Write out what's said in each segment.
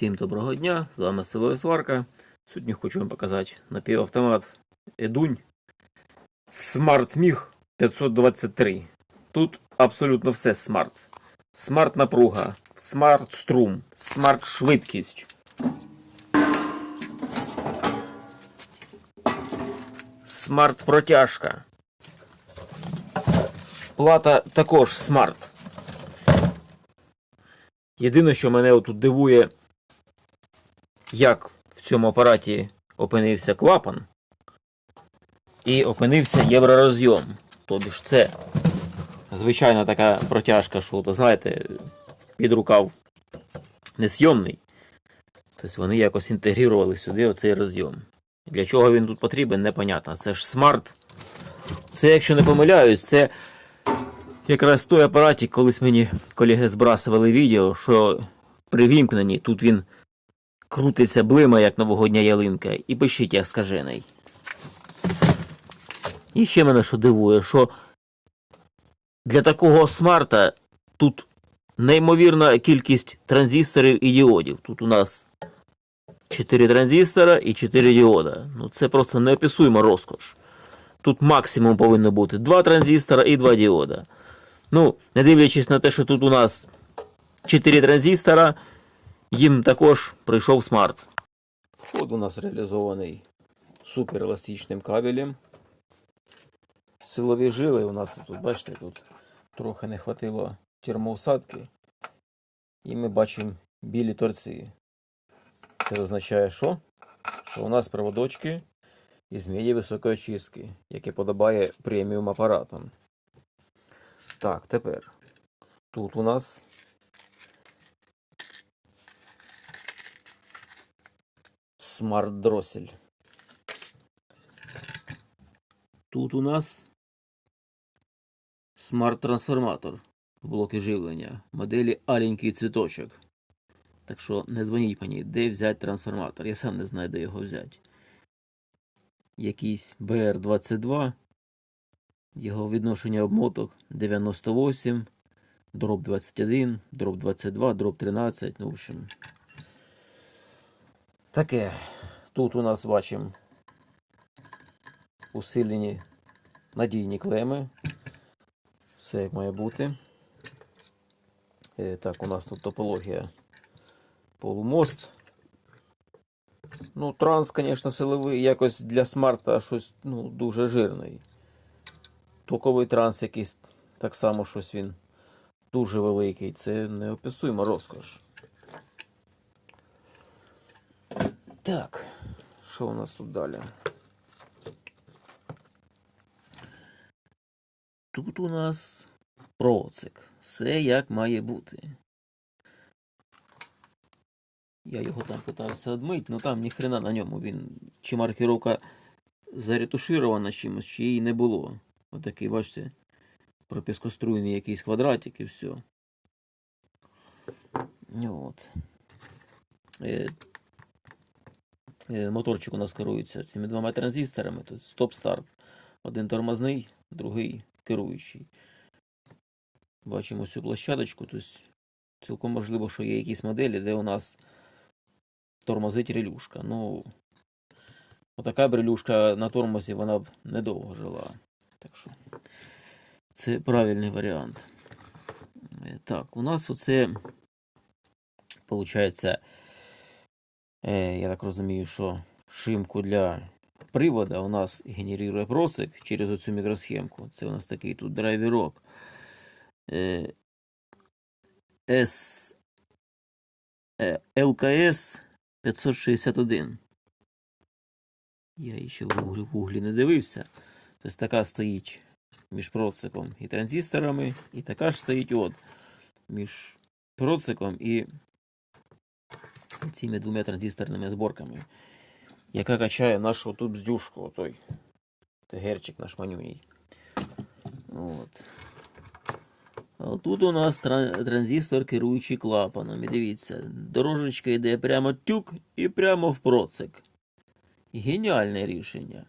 Всім доброго дня, з вами Село Сварка. Сьогодні хочу вам показати напівавтомат Едунь Smart MiG 523. Тут абсолютно все смарт. Смарт напруга, смарт струм, смарт швидкість. Смарт протяжка. Плата також смарт. Єдине, що мене отут дивує, як в цьому апараті опинився клапан і опинився євророзйом. Тобі ж це звичайна така протяжка, що, то, знаєте, під рукав несйомний. Тобто вони якось інтегрували сюди оцей розйом. Для чого він тут потрібен, непонятно. Це ж смарт. Це, якщо не помиляюсь, це якраз той апаратик, колись мені колеги збрасували відео, що при вімкненні тут він крутиться блима, як новогодня ялинка, і пишіть, як скажений. І ще мене що дивує, що для такого смарта тут неймовірна кількість транзисторів і діодів. Тут у нас 4 транзистора і 4 діода. Ну це просто неописуємо розкош. Тут максимум повинно бути 2 транзистора і 2 діода. Ну, не дивлячись на те, що тут у нас 4 транзистора, їм також прийшов смарт. Вход у нас реалізований супереластичним кабелем. Силові жили у нас тут, бачите, тут трохи не хватило термоусадки. І ми бачимо білі торці. Це означає, що? Що у нас проводочки із меді високої очистки, яке подобає преміум апаратам. Так, тепер. Тут у нас смарт дросель. Тут у нас смарт-трансформатор блоки живлення моделі аленький цвіточок. Так що не дзвоніть мені, де взяти трансформатор. Я сам не знаю, де його взяти. Якийсь BR22. Його відношення обмоток 98, дроб 21, дроб 22, дроб 13. Ну, в общем. Таке. Тут у нас бачимо усилені надійні клеми. Все як має бути. Е, так, у нас тут топологія полумост. Ну, транс, звісно, силовий, якось для смарта щось ну, дуже жирний. Токовий транс якийсь так само щось він дуже великий. Це неописуємо розкош. Так, що у нас тут далі? Тут у нас процик. Все як має бути. Я його там питався одмить, але там ніхрена на ньому він. Чи маркировка заретуширована чимось, чи її не було. Отакий, бачите, пропіскоструйний якийсь квадратик і все. От. Е, моторчик у нас керується цими двома транзисторами. Тут стоп-старт. Один тормозний, другий керуючий. Бачимо цю площадочку. Тобто цілком можливо, що є якісь моделі, де у нас тормозить релюшка. Ну, отака б релюшка на тормозі вона б недовго жила. Так що це правильний варіант. Е, Так, у нас оце, виходить, е, я так розумію, що шимку для привода у нас генерує просик через оцю мікросхемку. Це у нас такий тут драйверок. Е, С, е, ЛКС 561. Я ще в гуглі, в гуглі не дивився. Тобто така стоїть між проциком і транзисторами, і така ж стоїть от між проциком і цими двома транзисторними зборками, яка качає нашу тут бздюшку, отой тегерчик наш манюній. От. А тут у нас транзистор керуючий клапаном. І дивіться, дорожечка йде прямо тюк і прямо в процик. Геніальне рішення.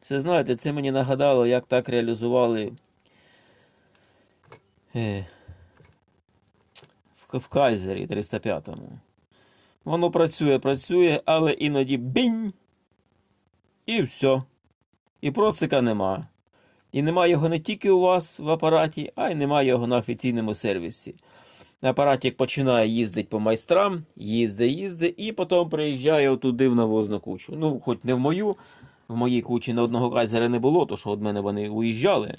Це знаєте, це мені нагадало, як так реалізували е, в, Кайзері 305-му. Воно працює, працює, але іноді бінь. І все. І процика нема. І нема його не тільки у вас в апараті, а й нема його на офіційному сервісі. Апаратик починає їздити по майстрам, їздить, їздить, і потім приїжджає туди в навозну кучу. Ну, хоч не в мою, в моїй кучі на одного кайзера не було, то що від мене вони уїжджали.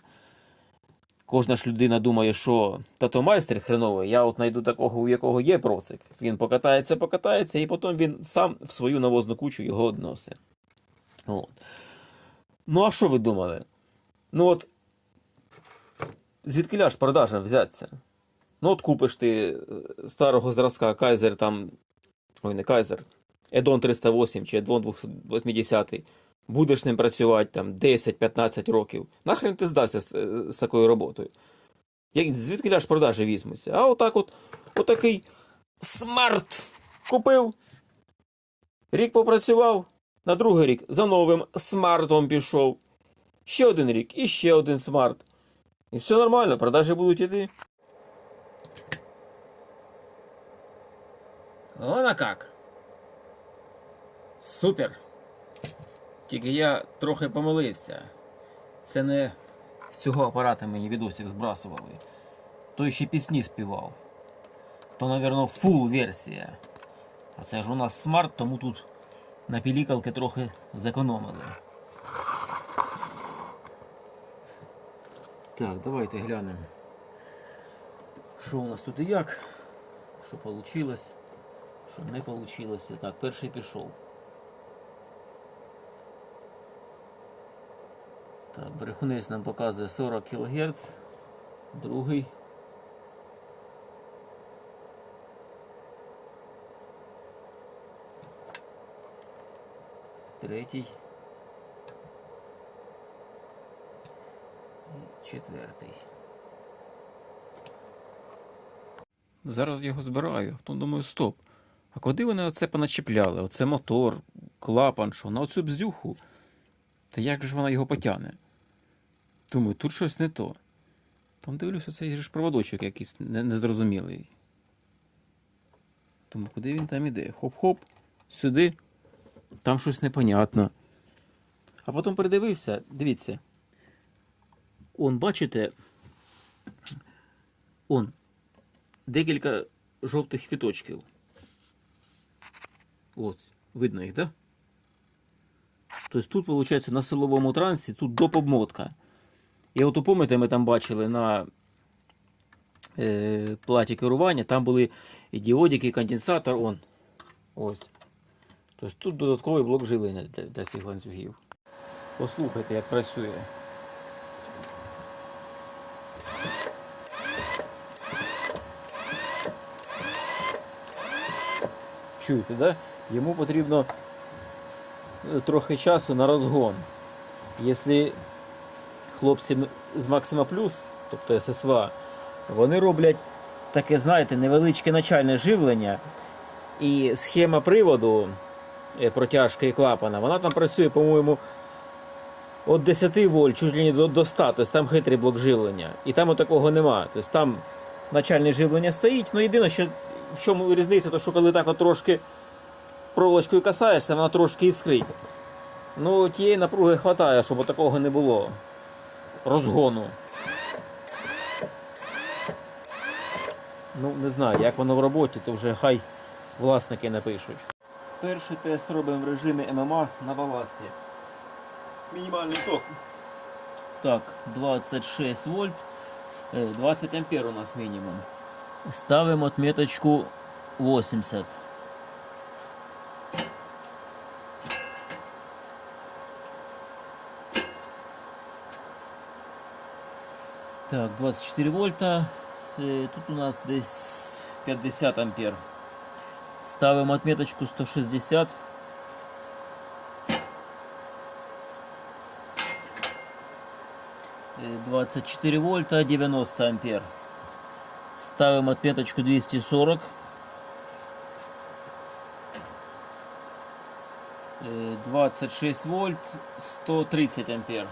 Кожна ж людина думає, що тато майстер хреновий, я от знайду такого, у якого є процик. Він покатається, покатається, і потім він сам в свою навозну кучу його односить. От. Ну, а що ви думали? Ну от, звідки ляж продажа взяться? Ну, от купиш ти е, старого зразка Кайзер там. Ой, не Кайзер. Едон 308 чи Едон 280. Будеш ним працювати там 10-15 років. Нахрен ти здасться з, е, з такою роботою? Як, звідки ляж продажі візьмуться? А отак от, отакий смарт купив. Рік попрацював, на другий рік за новим смартом пішов. Ще один рік і ще один смарт. І все нормально, продажі будуть іти. Вона как. Супер. Тільки я трохи помилився. Це не з цього апарата мені відосик збрасували. Той ще пісні співав. То, напевно, фул версія. А це ж у нас смарт, тому тут на пілікалки трохи зекономили. Так, давайте глянемо. Що у нас тут і як? Що вийшло? Що не вийшло? Так, перший пішов. Так, брехунець нам показує 40 кГц. Другий. Третій. І четвертий. Зараз його збираю. Потім думаю, стоп. А куди вони оце поначіпляли? Оце мотор, клапан, що на оцю бздюху. Та як же вона його потягне? Думаю, тут щось не то. Там дивлюся, цей ж проводочок якийсь незрозумілий. Думаю, куди він там іде? Хоп-хоп, сюди, там щось непонятно. А потім передивився, дивіться. Он, бачите, он, декілька жовтих квіточків. От, видно їх, так? Да? Тобто тут, виходить, на силовому трансі тут доп. І от пам'ятаєте, ми там бачили на е, платі керування, там були і діодики, і конденсатор. Он. Ось. Тобто тут додатковий блок живлення для, для цих ланцюгів. Послухайте, як працює. Чуєте, да? Йому потрібно е, трохи часу на розгон. Якщо хлопці з Максима Плюс, тобто ССВА, вони роблять таке, знаєте, невеличке начальне живлення, і схема приводу е, протяжки і клапана, вона там працює, по-моєму, від 10 вольт, чуть ли не до, до 100, тобто там хитрий блок живлення. І там такого нема. Тобто там начальне живлення стоїть, ну єдине, що в чому різниця, то що коли так от трошки проволочкою касаєшся, вона трошки іскрить. Ну, тієї напруги вистачає, щоб такого не було. Розгону. Ну, не знаю, як воно в роботі, то вже хай власники напишуть. Перший тест робимо в режимі ММА на баласті. Мінімальний ток. Так, 26 вольт, е, 20 ампер у нас мінімум. Ставимо отметочку 80. Так, 24 вольта. Е, Тут у нас десь 50 ампер. Ставимо отметочку 160. Е, 24 вольта, 90 ампер. Ставим отметочку 240. Е, 26 вольт, 130 ампер.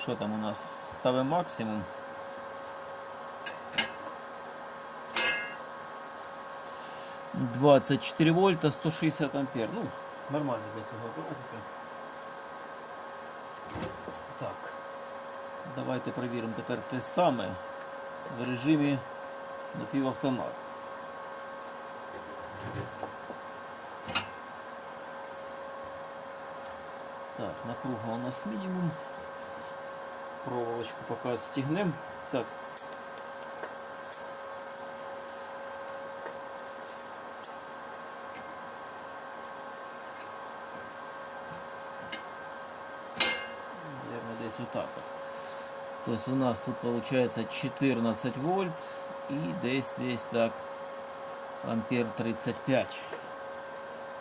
Що там у нас? Ставимо максимум. 24 вольта, 160 ампер. Ну, нормально для цього апаратика. Так. Давайте перевіримо тепер те саме в режимі напівавтомат. Так, напруга у нас мінімум. Проволочку поки стігнем. Так. Вот. То есть у нас тут получается 14 вольт и десь десь так ампер 35.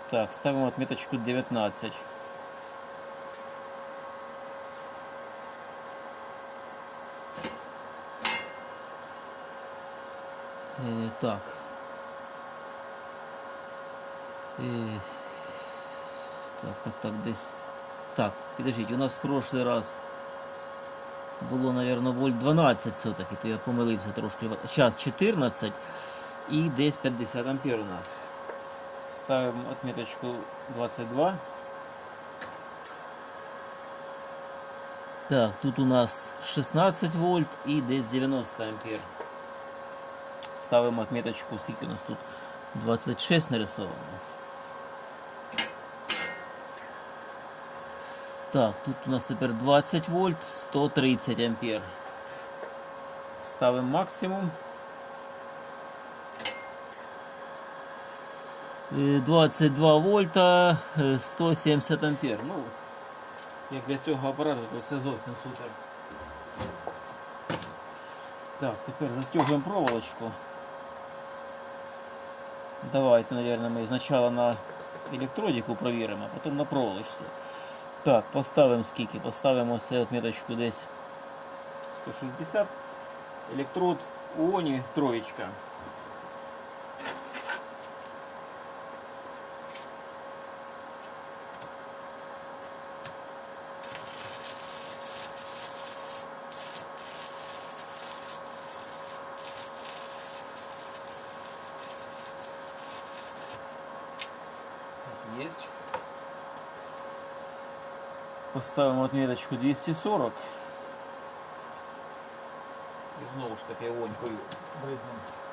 Так, ставим отметочку 19. Е, так. Е, так, так, так, десь. Так, підождіть, у нас в прошлый раз було, наверное, вольт 12 все-таки, то я помилився трошки. Зараз 14 і десь 50 ампер у нас. Ставимо отметочку 22. Так, тут у нас 16 вольт і десь 90 ампер. Ставимо отметочку, скільки у нас тут? 26 нарисовано. Так, тут у нас тепер 20 вольт, 130 ампер. Ставимо максимум. Е, 22 вольта, е, 170 ампер. Ну, як для цього апарату, то це зовсім супер. Так, тепер застегуємо проволочку. Давайте, наверное, мы сначала на электродику проверим, а потом на проволочці. Так, поставимо скільки? Поставимо ось отметочку десь 160. Електрод ООНі троєчка. Поставимо отметочку 240. И снова ж таки вонькою бризнем.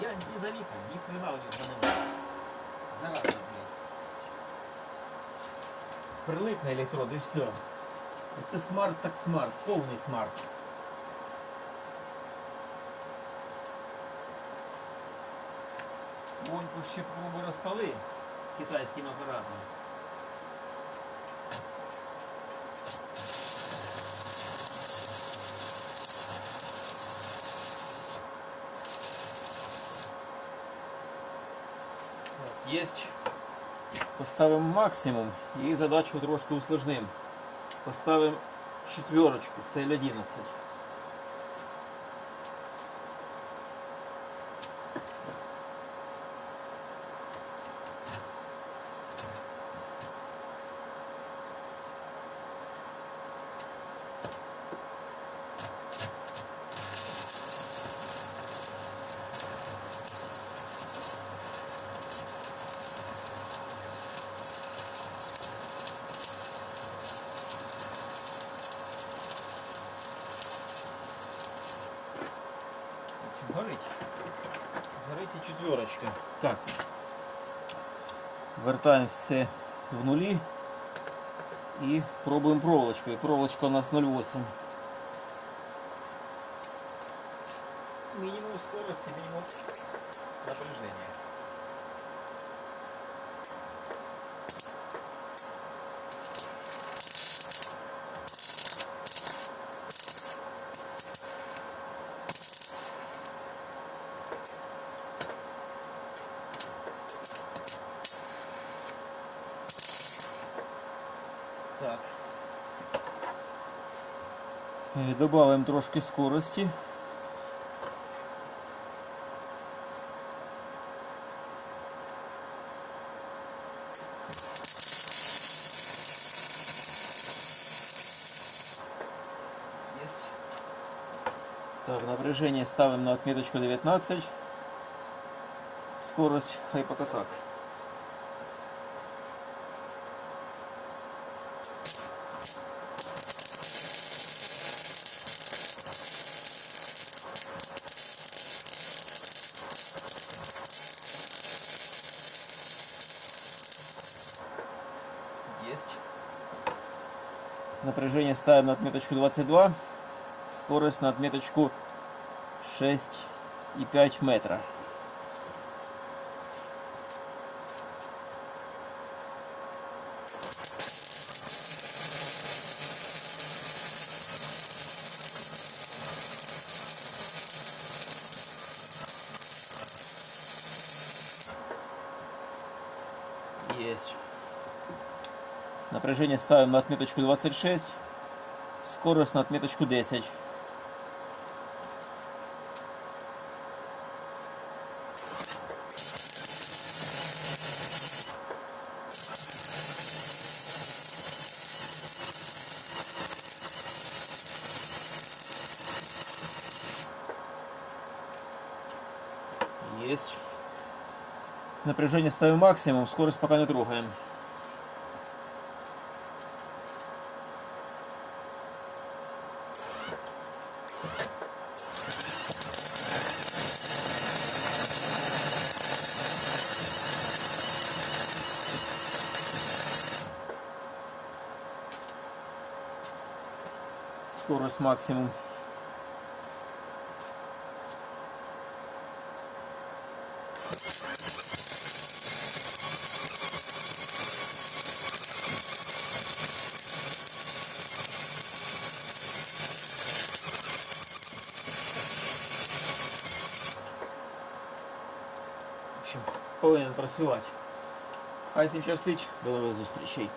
Я не залипал, ни хрена у них занимаюсь. Зараз, блядь. Прилип на електрод і все. Це смарт так смарт, повний смарт. Воньку ще розпали китайським апаратом. Єсть. Поставимо максимум і задачу трошки усложним. Поставимо четверочку, це 11. Горить? Горить і четверочка. Так. Вертаємо все в нулі і пробуємо проволочкою. Проволочка у нас 0,8. Е, Добавимо трошки скорості. Есть. Так, напряжение ставим на отметочку 19. Скорость хай пока так. Напряжение ставим на отметочку 22. Скорость на отметочку 6,5 метра. Напряжение ставим на отметочку 26. Скорость на отметочку 10. Есть. Напряжение ставим максимум, скорость пока не трогаем. Скорость максимум. Повинен працювати. Хай з ним щастить, до нових зустрічей.